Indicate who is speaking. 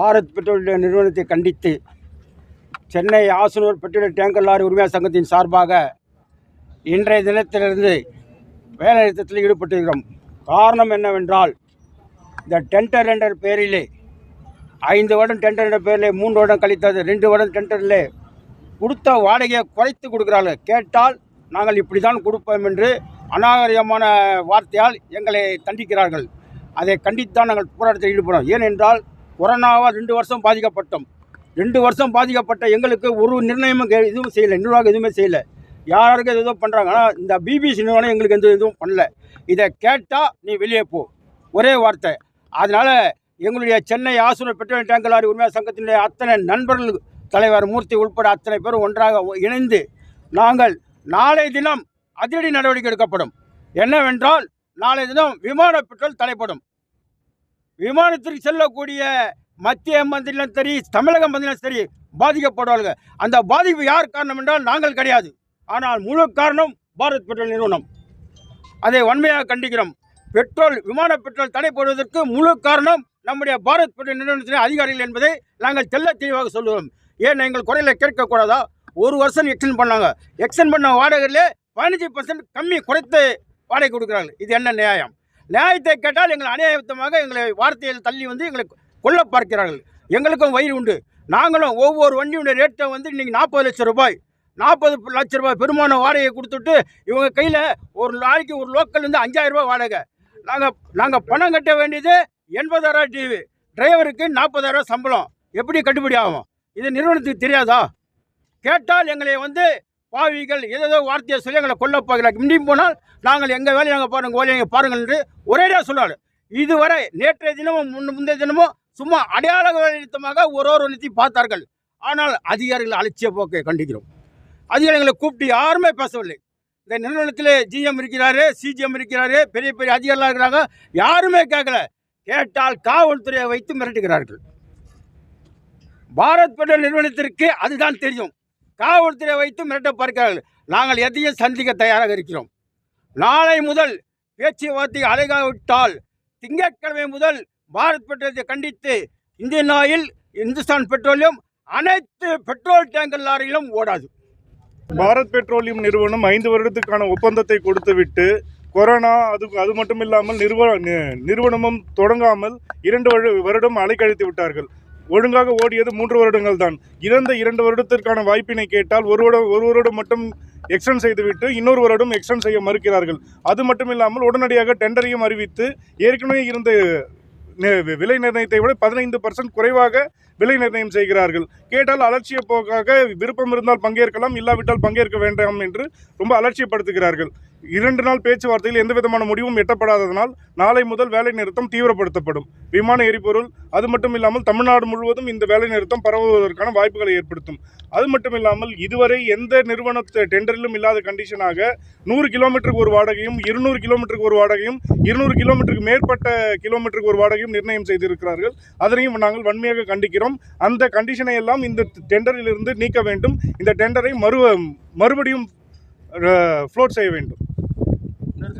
Speaker 1: பாரத் பெட்ரோலிய நிறுவனத்தை கண்டித்து சென்னை ஆசனூர் பெட்ரோலிய டேங்கர் லாரி உரிமையாளர் சங்கத்தின் சார்பாக இன்றைய தினத்திலிருந்து வேலைநிறுத்தத்தில் ஈடுபட்டிருக்கிறோம். காரணம் என்னவென்றால் இந்த டெண்டர் என்ற பெயரிலே ஐந்து வருடம் டெண்டர் என்ற பெயரிலே மூன்று வருடம் கழித்தது ரெண்டு வருடம் டெண்டரிலே கொடுத்த வாடகையை குறைத்து கொடுக்குறார்கள். கேட்டால் நாங்கள் இப்படி தான் கொடுப்போம் என்று அநாகரிகமான வார்த்தையால் எங்களை தண்டிக்கிறார்கள். அதை கண்டித்தான் நாங்கள் போராட்டத்தில் ஈடுபடுறோம் ஏனென்றால் கொரோனாவால் ரெண்டு வருஷம் பாதிக்கப்பட்டோம். ரெண்டு வருஷம் பாதிக்கப்பட்ட எங்களுக்கு ஒரு நிர்ணயமும் கே- எதுவும் செய்யலை. நிர்வாகம் எதுவுமே செய்யலை. யாருக்கும் எதுவும் பண்ணுறாங்க ஆனால் இந்த பிபிசி நிறுவனம் எங்களுக்கு எந்த எதுவும் பண்ணல. இதை கேட்டால் நீ வெளியே போ. ஒரே வார்த்தை. அதனால் எங்களுடைய சென்னை ஆசூர் பெட்ரோல் டேங்கலாரி உரிமையாளர் சங்கத்தினுடைய அத்தனை நண்பர்கள் தலைவர் மூர்த்தி உட்பட அத்தனை பேரும் ஒன்றாக இணைந்து நாங்கள் நாளை தினம் அதிரடி நடவடிக்கை எடுக்கப்படும். என்னவென்றால் நாளை தினம் விமான பெட்ரோல் தடைப்படும். விமானத்திற்கு செல்லக்கூடிய மத்திய மந்திரிலும் சரி தமிழக மந்திரிலும் சரி பாதிக்கப்படுவார்கள். அந்த பாதிப்பு யார் காரணம் என்றால் நாங்கள் கிடையாது. ஆனால் முழு காரணம் பாரத் பெட்ரோல் நிறுவனம். அதை வன்மையாக கண்டிக்கிறோம். பெட்ரோல் விமான பெட்ரோல் தடைப்படுவதற்கு முழு காரணம் நம்முடைய பாரத் பெட்ரோல் நிறுவனத்தின் அதிகாரிகள் என்பதை நாங்கள் தெல்ல தெளிவாக சொல்லுவோம் ஏன் எங்கள் குறையில கேட்கக்கூடாதா? ஒரு வருஷம் எக்ஸ்டெண்ட் பண்ணாங்க. எக்ஸ்டெண்ட் பண்ண வாடகையிலே பதினஞ்சு பர்சன்ட் கம்மி குறைத்து வாடகை கொடுக்குறாங்க இது என்ன நியாயம்? நியாயத்தை கேட்டால் எங்களை அநியாயத்தமாக எங்களை வார்த்தையில் தள்ளி வந்து எங்களை கொல்ல பார்க்கிறார்கள். எங்களுக்கும் வயிறு உண்டு. நாங்களும் ஒவ்வொரு வண்டியுடைய ரேட்டை வந்து இன்றைக்கி நாற்பது லட்சம் ரூபாய் நாற்பது லட்ச ரூபாய் பெருமான வாடகையை கொடுத்துட்டு இவங்க கையில் ஒரு நாளைக்கு ஒரு லோக்கல்லேருந்து அஞ்சாயிரம் ரூபாய் வாடகை. நாங்கள் நாங்கள் பணம் கட்ட வேண்டியது எண்பதாயிரம் டிவி டிரைவருக்கு நாற்பதாயிரம் சம்பளம். எப்படி கட்டுப்படி ஆகும்? இது நிறுவனத்துக்கு தெரியாதா? கேட்டால் எங்களை வந்து பாவிகள் ஏதேதோ வார்த்தையை சொல்லி எங்களை கொல்ல போகிறாங்க முன்னையும் போனால் நாங்கள் எங்கள் வேலையை நாங்கள் பாருங்கள் வேலையை நீங்கள் பாருங்கள் என்று ஒரேடியாக சொன்னார் இதுவரை நேற்றைய தினமும் முன் முந்தைய தினமும் சும்மா அடையாள நிறுத்தமாக ஒரு ஒரு நிறுத்தி பார்த்தார்கள். ஆனால் அதிகாரிகள் அலட்சிய போக்கை கண்டிக்கிறோம். அதிகாரிகளை கூப்பிட்டு யாருமே பேசவில்லை. இந்த நிறுவனத்தில் ஜிஎம் இருக்கிறாரு சிஜிஎம் இருக்கிறாரு பெரிய பெரிய அதிகாரிகள் இருக்கிறாங்க. யாருமே கேட்கல. கேட்டால் காவல்துறையை வைத்து மிரட்டுகிறார்கள். பாரத் பெட்ரோல் நிறுவனத்திற்கு அதுதான் தெரியும். காவல்துறை வைத்து மிரட்ட பார்க்கிறார்கள். நாங்கள் எதையும் சந்திக்க தயாராக இருக்கிறோம். நாளை முதல் பேச்சுவார்த்தை அழைக்காவிட்டால் திங்கட்கிழமை முதல் பாரத் பெட்ரோலியத்தை கண்டித்து இந்தியன் ஆயில் இந்துஸ்தான் பெட்ரோலியம் அனைத்து பெட்ரோல் டேங்கர் லாரிகளும் ஓடாது.
Speaker 2: பாரத் பெட்ரோலியம் நிறுவனம் ஐந்து வருடத்துக்கான ஒப்பந்தத்தை கொடுத்துவிட்டு கொரோனா அது அது மட்டும் இல்லாமல் நிறுவன நிறுவனமும் தொடங்காமல் இரண்டு வருட- வருடம் அலைக்கழித்து விட்டார்கள். ஒழுங்காக ஓடியது மூன்று வருடங்கள் தான் இறந்த இரண்டு வருடத்திற்கான வாய்ப்பினை கேட்டால் ஒரு வருடம் ஒரு வருடம் மட்டும் எக்ஸ்டெண்ட் செய்துவிட்டு இன்னொரு வருடம் எக்ஸ்டெண்ட் செய்ய மறுக்கிறார்கள். அது மட்டும் இல்லாமல் உடனடியாக டெண்டரையும் அறிவித்து ஏற்கனவே இருந்த விலை நிர்ணயத்தை விட பதினைந்து பர்சன்ட் குறைவாக விலை நிர்ணயம் செய்கிறார்கள். கேட்டால் அலட்சிய போக்காக விருப்பம் இருந்தால் பங்கேற்கலாம் இல்லாவிட்டால் பங்கேற்க வேண்டாம் என்று ரொம்ப அலட்சியப்படுத்துகிறார்கள். இரண்டு நாள் பேச்சுவார்த்தையில் எந்த விதமான முடிவும் எட்டப்படாததனால் நாளை முதல் வேலை நிறுத்தம் தீவிரப்படுத்தப்படும். விமான எரிபொருள் அது மட்டும் இல்லாமல் தமிழ்நாடு முழுவதும் இந்த வேலை நிறுத்தம் பரவுவதற்கான வாய்ப்புகளை ஏற்படுத்தும். அது மட்டும் இல்லாமல் இதுவரை எந்த நிறுவன டெண்டரிலும் இல்லாத கண்டிஷனாக நூறு கிலோமீட்டருக்கு ஒரு வாடகையும் இருநூறு கிலோமீட்டருக்கு ஒரு வாடகையும் இருநூறு கிலோமீட்டருக்கு மேற்பட்ட கிலோமீட்டருக்கு ஒரு வாடகையும் நிர்ணயம் செய்திருக்கிறார்கள். அதனையும் நாங்கள் வன்மையாக கண்டிக்கிறோம். அந்த கண்டிஷனை எல்லாம் இந்த டெண்டரிலிருந்து நீக்க வேண்டும். இந்த டெண்டரை மறு மறுபடியும் ஃப்ளோட் செய்ய வேண்டும்.